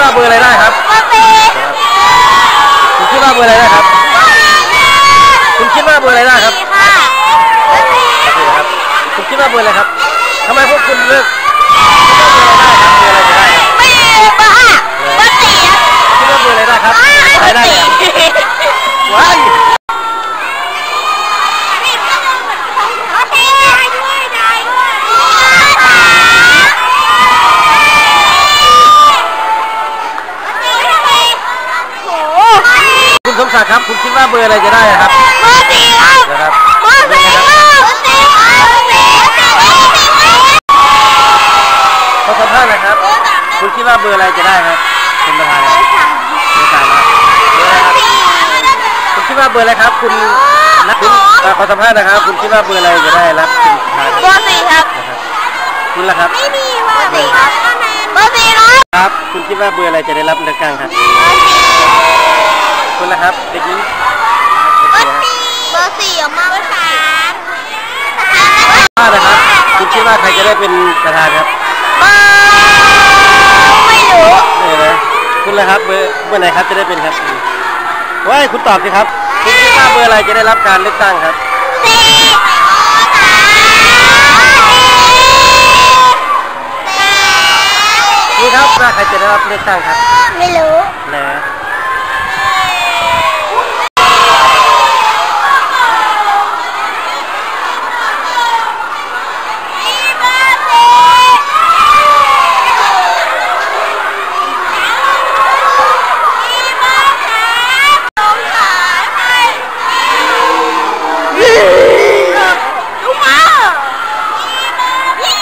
ว่าเบอร์อะไรได้ครับเบอร์สี่คุณคิดว่าเบอร์อะไรได้ครับ คุณคิดว่าเบอร์อะไรได้ครับสี่ค่ะเบอร์สี่โอเคครับคุณคิดว่าเบอร์อะไรครับทำไมพวกคุณเลือกเบอร์อะไรจะได้ครับไม่เบอร์ห้าเบอร์สี่ครับคิดว่าเบอร์อะไรได้ครับเบอะไรอร์ได้สี่ครับว้าย คุณสมศักดิ์ครับ คุณคิดว่าเบอร์อะไรจะได้ครับเบอร์สี่ครับนะครับเบอร์สี่ครับเบอร์สี่ครับเบอร์สี่ครับขอสัมภาษณ์หนะครับ คุณคิดว่าเบอร์อะไรจะได้ครับเป็นประธานครับไม่ทราบนะเบอร์อะไรครับคุณคิดว่าเบอร์อะไรครับ คุณนักคุณเอ่อขอสัมภาษณ์นะครับ คุณคิดว่าเบอร์อะไรจะได้รับเป็นประธานเบคอรับร์สี่ครับนะครับคุณล่ะครับไม่มีเบอร์สี่ครับเบอร์สี่ครับครับ คุณคิดว่าเบอร์อะไรจะได้รับเลือกตั้งครับ คุณล่ะครับ เด็กหญิงเบอร์สี่เบอร์สี่ออกมาเบอร์สามว่านะครับ คุณคิดว่าใครจะได้เป็นประธานครับเบอร์ไม่รู้นี่นะคุณล่ะครับเบอร์เบอร์ไหนครับจะได้เป็นครับว้ายคุณตอบสิครับ คุณคิดว่าเบอร์อะไรจะได้รับการเลือกตั้งครับสี่สามนี่ครับว่าใครจะได้รับเลือกตั้งครับ ไม่รู้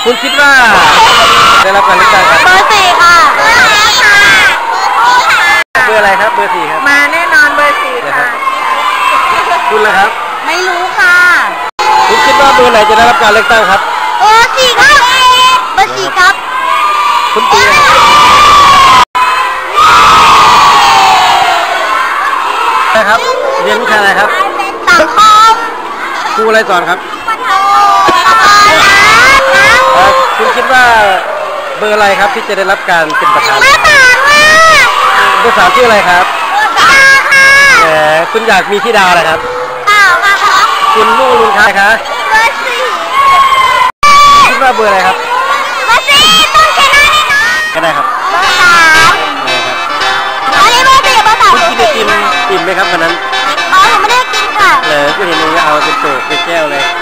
คุณคิดว่าได้รับการเลือกตั้งครับเบอร์สี่ค่ะเบอร์อะไรครับเบอร์สี่ครับ มาแน่นอนเบอร์สี่นะครัค่ะบคุณล่ะครับ ไม่รู้ค่ะ คุณคิดว่าเบอร์ไหนจะได้รับการเลือกตั้งครับ เบอร์สี่ครับเบอร์สี่ครับ คุณตีนะครับนะครับเรียนวิชาอะไรครับสังคมครูอะไรสอนครับปฐมเอ่อ คุณคิดว่าเบอร์อะไรครับที่จะได้รับการเป็นประธานมาต่างว่าเบอร์สามชื่ออะไรครับตาค่ะแหมคุณอยากมีที่ดาวนะครับเปล่าค่ะครับคุณลูกลุงครับครับเบอร์สี่คิดว่าเบอร์อะไรครับเบอร์สี่ต้องชนะแน่นอนก็ได้ครับเบอร์สามนะครับอันนี้เบอร์สี่เบอร์สามคุณเบอกินร์ไอสี่ติมอิ่มไหมครับวันนั้นอ๋อผมไม่ได้กินค่ะเหลอก็เห็นมึงเอาเป็นโตกเป็นแก้วเลยเ